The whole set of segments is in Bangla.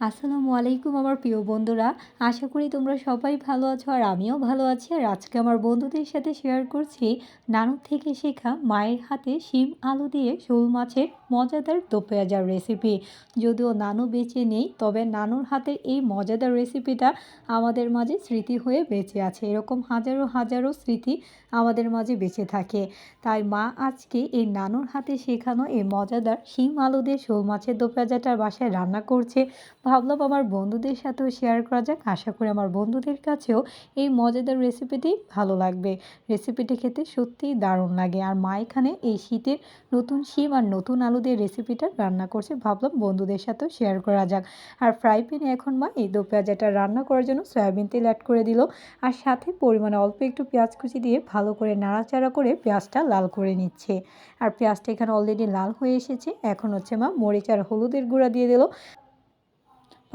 আসসালামু আলাইকুম আমার প্রিয় বন্ধুরা। আশা করি তোমরা সবাই ভালো আছো আর আমিও ভালো আছি। আর আজকে আমার বন্ধুদের সাথে শেয়ার করছি নানুর থেকে শেখা মায়ের হাতে শিম আলু দিয়ে শোল মাছের মজাদার দোপেঁয়াজার রেসিপি যদিও নানু বেঁচে নেই, তবে নানুর হাতের এই মজাদার রেসিপিটা আমাদের মাঝে স্মৃতি হয়ে বেঁচে আছে। এরকম হাজারো হাজারো স্মৃতি আমাদের মাঝে বেঁচে থাকে। তাই মা আজকে এই নানুর হাতে শেখানো এই মজাদার শিম আলু দিয়ে শোল মাছের দোপেঁয়াজাটার বাসায় রান্না করছে। ভাবলাম আমার বন্ধুদের সাথেও শেয়ার করা যাক। আশা করি আমার বন্ধুদের কাছেও এই মজাদার রেসিপিটি ভালো লাগবে। রেসিপিটি খেতে সত্যিই দারুণ লাগে। আর মা এখানে এই শীতের নতুন শিম আর নতুন আলু দিয়ে রেসিপিটা রান্না করছে। ভাবলাম বন্ধুদের সাথেও শেয়ার করা যাক। আর ফ্রাই প্যানে এখন মা এই দো পেঁয়াজাটা রান্না করার জন্য সয়াবিন তেল অ্যাড করে দিল। আর সাথে পরিমাণে অল্প একটু পেঁয়াজ কুচি দিয়ে ভালো করে নাড়াচাড়া করে পেঁয়াজটা লাল করে নিচ্ছে। আর পেঁয়াজটা এখানে অলরেডি লাল হয়ে এসেছে। এখন হচ্ছে মা মরিচ আর হলুদের গুঁড়া দিয়ে দিল।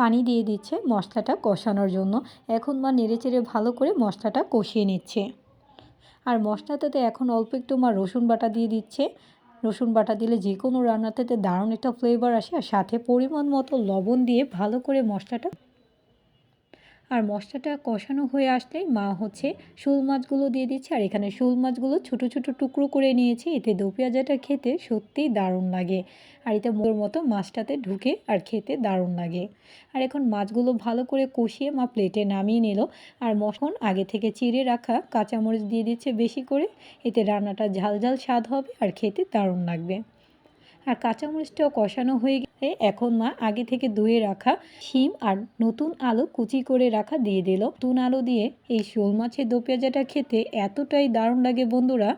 পানি দিয়ে দিচ্ছে মশলাটা কষানোর জন্য। এখন মা নেড়েচেড়ে ভালো করে মশলাটা কষিয়ে নিচ্ছে। আর মশলাটাতে এখন অল্প একটু মা রসুন বাটা দিয়ে দিচ্ছে। রসুন বাটা দিলে যে কোনো রান্নাতে দারুণ একটা ফ্লেভার আসে আর সাথে পরিমাণ মতো লবণ দিয়ে ভালো করে মশলাটা আর মশলাটা কষানো হয়ে আসলেই মা হচ্ছে শোল মাছগুলো দিয়ে দিচ্ছে, আর এখানে শোল মাছগুলো ছোট ছোট টুকরো করে নিয়েছি, এতে দো পেঁয়াজাটা খেতে সত্যিই দারুণ লাগে। আর এটা মোর মতো মাছটাতে ঢুকে আর খেতে দারুণ লাগে। আর এখন মাছগুলো ভালো করে কষিয়ে মা প্লেটে নামিয়ে নিল, আর মশন আগে থেকে চিড়ে রাখা কাঁচামরিচ দিয়ে দিচ্ছে বেশি করে, এতে রান্নাটা ঝাল ঝাল স্বাদ হবে আর খেতে দারুণ লাগবে। আর কাঁচামরিচটাও কষানো হয়ে এখন মা আগে থেকে ধুয়ে রাখা শিম আর নতুন আলু কুচি করে রাখা দিয়ে দিল। নতুন আলু দিয়ে এই শোল মাছের দো পেঁয়াজাটা খেতে এতটাই দারুণ লাগে বন্ধুরা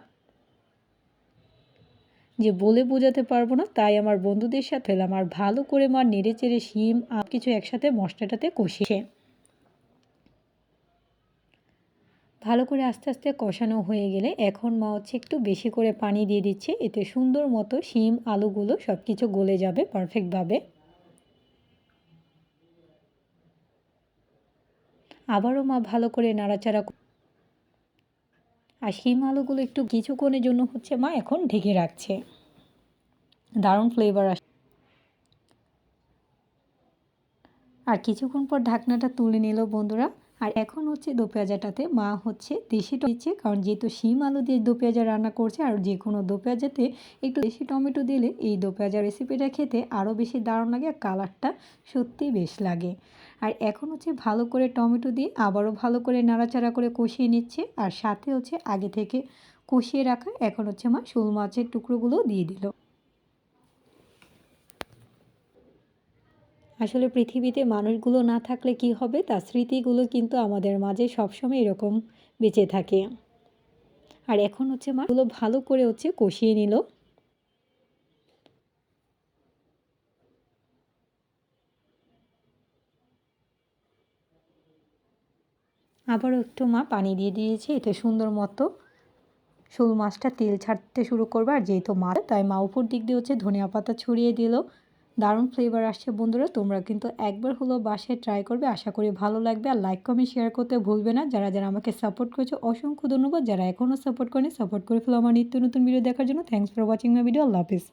যে বলে বোঝাতে পারব না, তাই আমার বন্ধুদের সাথে আমার ভালো করে মা নেড়ে চেড়ে শিম আর কিছু একসাথে মশলাটাতে কষিয়ে ভালো করে আস্তে আস্তে কষানো হয়ে গেলে এখন মা হচ্ছে একটু বেশি করে পানি দিয়ে দিচ্ছে। এতে সুন্দর মতো শিম, আলুগুলো সব কিছু গলে যাবে পারফেক্টভাবে আবারও মা ভালো করে নাড়াচাড়া আর শিম, আলুগুলো একটু কিছুক্ষণের জন্য হচ্ছে মা এখন ঢেকে রাখছে। দারুণ ফ্লেভার আসে আর কিছুক্ষণ পর ঢাকনাটা তুলে নিল বন্ধুরা। আর এখন হচ্ছে দো পেঁয়াজাটাতে মা হচ্ছে দেশি দিচ্ছে, কারণ যেহেতু শিম আলু দিয়ে দো পেঁয়াজা রান্না করছে আর যে কোনো দো পেঁয়াজাতে একটু দেশি টমেটো দিলে এই দো পেঁয়াজা রেসিপিটা খেতে আরও বেশি দারুণ লাগে আর কালারটা সত্যিই বেশ লাগে। আর এখন হচ্ছে ভালো করে টমেটো দিয়ে আবারও ভালো করে নাড়াচাড়া করে কষিয়ে নিচ্ছে আর সাথে হচ্ছে আগে থেকে কষিয়ে রাখা এখন হচ্ছে মা শোল মাছের টুকরোগুলো দিয়ে দিল। আসলে পৃথিবীতে মানুষগুলো না থাকলে কি হবে? তার স্মৃতিগুলো কিন্তু আমাদের মাঝে সবসময় এরকম বেঁচে থাকে। আর এখন হচ্ছে মাগুলো ভালো করে হচ্ছে কষিয়ে নিল। আবারও একটু মা পানি দিয়ে দিয়েছে এতে সুন্দর মতো। শোল মাছটা তেল ছাড়তে শুরু করবে, আর যেহেতু মাছ তাই মা উপর দিক দিয়ে হচ্ছে ধনিয়া পাতা ছড়িয়ে দিল। দারুণ ফ্লেভার আসছে বন্ধুরা, তোমরা কিন্তু একবার হলো বাসায় ট্রাই করবে। আশা করি ভালো লাগবে আর লাইক কমেন্ট শেয়ার করতে ভুলবে না। যারা যারা আমাকে সাপোর্ট করেছে, অসংখ্য ধন্যবাদ। যারা এখনও সাপোর্ট করেনি সাপোর্ট করে ফেলো আমার নিত্য নতুন ভিডিও দেখার জন্য। Thanks for watching my video Allah Hafiz.